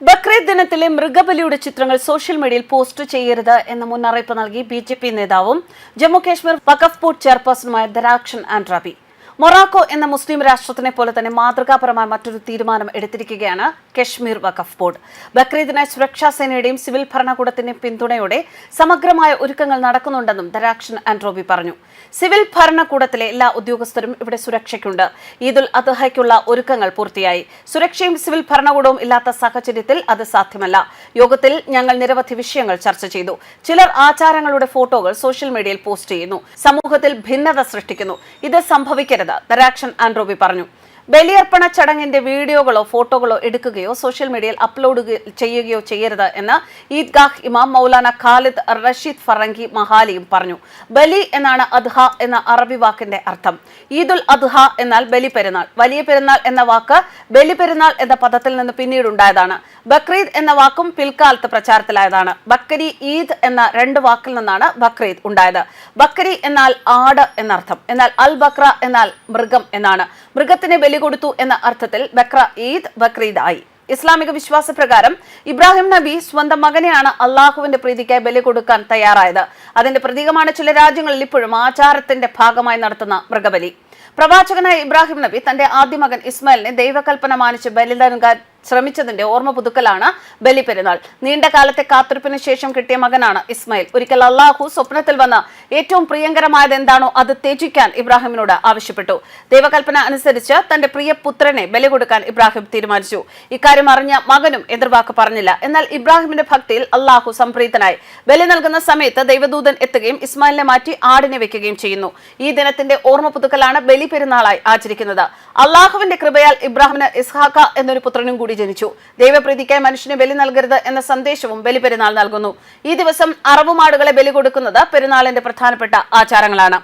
ബക്രീദ് ദിനത്തിലെ മൃഗബലിയുടെ ചിത്രങ്ങൾ സോഷ്യൽ മീഡിയയിൽ പോസ്റ്റ് ചെയ്യരുത് എന്ന മുന്നറിയിപ്പ് നൽകി ബി നേതാവും ജമ്മു കാശ്മീർ വഖഫ് ബോർഡ് ചെയർപേഴ്സണുമായ ദരാക്ഷൻ ആൻഡ്രാബി. മൊറാക്കോ എന്ന മുസ്ലിം രാഷ്ട്രത്തിനെ പോലെ തന്നെ മാതൃകാപരമായ മറ്റൊരു തീരുമാനം എടുത്തിരിക്കുകയാണ് കശ്മീർ വഖഫ് ബോർഡ്. ബക്രീദിനായി സുരക്ഷാ സേനയുടെയും സിവിൽ ഭരണകൂടത്തിന്റെയും പിന്തുണയോടെ സമഗ്രമായ ഒരുക്കങ്ങൾ നടക്കുന്നുണ്ടെന്നും ദരാക്ഷൻ ആൻഡ്രോബി പറഞ്ഞു. സിവിൽ ഭരണകൂടത്തിലെ എല്ലാ ഉദ്യോഗസ്ഥരും ഇവിടെ സുരക്ഷയ്ക്കുണ്ട്. ഈദുൽ അദ്ഹയ്ക്കുള്ള ഒരുക്കങ്ങൾ പൂർത്തിയായി. സുരക്ഷയും സിവിൽ ഭരണകൂടവും ഇല്ലാത്ത സാഹചര്യത്തിൽ അത് സാധ്യമല്ല. യോഗത്തിൽ ഞങ്ങൾ നിരവധി വിഷയങ്ങൾ ചർച്ച ചെയ്തു. ചിലർ ആചാരങ്ങളുടെ ഫോട്ടോകൾ സോഷ്യൽ മീഡിയയിൽ പോസ്റ്റ് ചെയ്യുന്നു. സമൂഹത്തിൽ ഭിന്നത സൃഷ്ടിക്കുന്നു. ഇത് സംഭവിക്കരുത്. ദരാക്ഷൻ ആൻഡ്രോബി പറഞ്ഞു. ബലിയർപ്പണ ചടങ്ങിന്റെ വീഡിയോകളോ ഫോട്ടോകളോ എടുക്കുകയോ സോഷ്യൽ മീഡിയയിൽ അപ്ലോഡ് ചെയ്യുകയോ ചെയ്യരുത് എന്ന് ഈദ്ഗാഹ് ഇമാം മൗലാന ഖാലിദ് റഷീദ് ഫറങ്കി മഹാലിയും പറഞ്ഞു. ബലി എന്നാണ് അദ്ഹ എന്ന അറബി വാക്കിന്റെ അർത്ഥം. ഈദുൽ അദ്ഹ എന്നാൽ ബലി പെരുന്നാൾ. വലിയ പെരുന്നാൾ എന്ന വാക്ക് ബലി പെരുന്നാൾ എന്ന പദത്തിൽ നിന്ന് പിന്നീട് ഉണ്ടായതാണ്. ബക്രീദ് എന്ന വാക്കും പിൽക്കാലത്ത് പ്രചാരത്തിലായതാണ്. ബക്കരി ഈദ് എന്ന രണ്ട് വാക്കിൽ നിന്നാണ് ബക്രീദ് ഉണ്ടായത്. ബക്കരി എന്നാൽ ആട് എന്നർത്ഥം. എന്നാൽ അൽ ബക്ര എന്നാൽ മൃഗം എന്നാണ്. മൃഗത്തിന് ബലി കൊടുത്തു എന്ന അർത്ഥത്തിൽ ബക്ര ഈദ് ബക്രീദായി. ഇസ്ലാമിക വിശ്വാസപ്രകാരം ഇബ്രാഹിം നബി സ്വന്തം മകനെയാണ് അള്ളാഹുവിന്റെ പ്രീതിക്കായി ബലി കൊടുക്കാൻ തയ്യാറായത്. അതിന്റെ പ്രതീകമാണ് ചില രാജ്യങ്ങളിൽ ഇപ്പോഴും ആചാരത്തിന്റെ ഭാഗമായി നടത്തുന്ന മൃഗബലി. പ്രവാചകനായ ഇബ്രാഹിം നബി തന്റെ ആദ്യ മകൻ ഇസ്മായിലിനെ ദൈവകൽപ്പന മാനിച്ച് ബലി നൽകാൻ ശ്രമിച്ചതിന്റെ ഓർമ്മ പുതുക്കലാണ് ബലി പെരുന്നാൾ നീണ്ട കാലത്തെ കാത്തിരിപ്പിന് ശേഷം കിട്ടിയ മകനാണ് ഇസ്മായിൽ. ഒരിക്കൽ അള്ളാഹു സ്വപ്നത്തിൽ വന്ന ഏറ്റവും പ്രിയങ്കരമായത് എന്താണോ അത് ത്യജിക്കാൻ ഇബ്രാഹിമിനോട് ആവശ്യപ്പെട്ടു. ദൈവകൽപ്പന അനുസരിച്ച് തന്റെ പ്രിയ പുത്രനെ ബലി കൊടുക്കാൻ ഇബ്രാഹിം തീരുമാനിച്ചു. ഇക്കാര്യം അറിഞ്ഞ മകനും എതിർവാക്ക് പറഞ്ഞില്ല. എന്നാൽ ഇബ്രാഹിമിന്റെ ഭക്തിയിൽ അള്ളാഹു സംപ്രീതനായി. ബലി നൽകുന്ന സമയത്ത് ദൈവദൂതൻ എത്തുകയും ഇസ്മായിലിനെ മാറ്റി ആടിനെ വെക്കുകയും ചെയ്യുന്നു. ഈ ദിനത്തിന്റെ ഓർമ്മ പുതുക്കലാണ് ബലി പെരുന്നാളായി ആചരിക്കുന്നത്. അള്ളാഹുവിന്റെ കൃപയാൽ ഇബ്രാഹിമിന് ഇസ്ഹാഖ എന്നൊരു പുത്രനും കൂടി ജനിച്ചു. ദൈവപ്രീതിക്കായി മനുഷ്യന് ബലി നൽകരുത് എന്ന സന്ദേശവും ബലി പെരുന്നാൾ നൽകുന്നു. ഈ ദിവസം അറവുമാടുകളെ ബലി കൊടുക്കുന്നത് പെരുന്നാളിന്റെ പ്രധാനപ്പെട്ട ആചാരങ്ങളാണ്.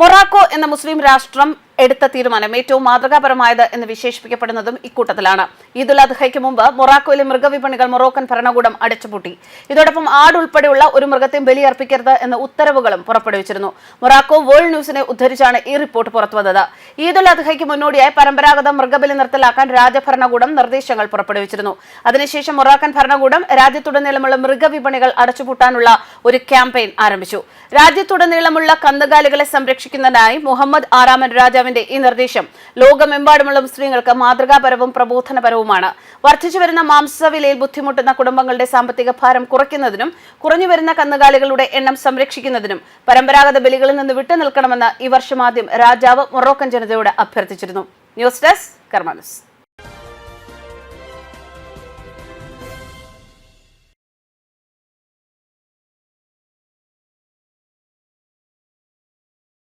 മൊറാക്കോ എന്ന മുസ്ലിം രാഷ്ട്രം എടുത്ത തീരുമാനം ഏറ്റവും മാതൃകാപരമായത് എന്ന് വിശേഷിപ്പിക്കപ്പെടുന്നതും ഇക്കൂട്ടത്തിലാണ്. ഈദുൽ അദ്ഹയ്ക്ക് മുമ്പ് മൊറാക്കോയിലെ മൃഗവിപണികൾ മൊറോക്കൻ ഭരണകൂടം അടച്ചുപൂട്ടി. ഇതോടൊപ്പം ആട് ഉൾപ്പെടെയുള്ള ഒരു മൃഗത്തെയും ബലിയർപ്പിക്കരുത് എന്ന ഉത്തരവുകളും പുറപ്പെടുവിച്ചിരുന്നു. മൊറാക്കോ വേൾഡ് ന്യൂസിനെ ഉദ്ധരിച്ചാണ് ഈ റിപ്പോർട്ട് പുറത്തുവന്നത്. ഈദുൽ അദ്ഹയ്ക്ക് മുന്നോടിയായി പരമ്പരാഗത മൃഗബലി നിർത്തലാക്കാൻ രാജഭരണകൂടം നിർദ്ദേശങ്ങൾ പുറപ്പെടുവിച്ചിരുന്നു. അതിനുശേഷം മൊറാക്കൻ ഭരണകൂടം രാജ്യത്തുടനീളമുള്ള മൃഗവിപണികൾ അടച്ചുപൂട്ടാനുള്ള ഒരു ക്യാമ്പയിൻ ആരംഭിച്ചു. രാജ്യത്തുടനീളമുള്ള കന്നുകാലികളെ സംരക്ഷിക്കുന്നതിനായി മുഹമ്മദ് ആറാമൻ രാജാവിന്റെ ഈ നിർദ്ദേശം. ലോകമെമ്പാടുമുള്ള മുസ്ലിങ്ങൾക്ക് മാതൃകാപരവും പ്രബോധനപരവുമാണ്. വർദ്ധിച്ചുവരുന്ന മാംസവിലയിൽ ബുദ്ധിമുട്ടുന്ന കുടുംബങ്ങളുടെ സാമ്പത്തിക ഭാരം കുറയ്ക്കുന്നതിനും കുറഞ്ഞുവരുന്ന കന്നുകാലികളുടെ എണ്ണം സംരക്ഷിക്കുന്നതിനും പരമ്പരാഗത ബലികളിൽ നിന്ന് വിട്ടുനിൽക്കണമെന്ന് ഈ വർഷം ആദ്യം രാജാവ് മൊറോക്കൻ ജനതയോട് അഭ്യർത്ഥിച്ചിരുന്നു. News desk കർമാനസ്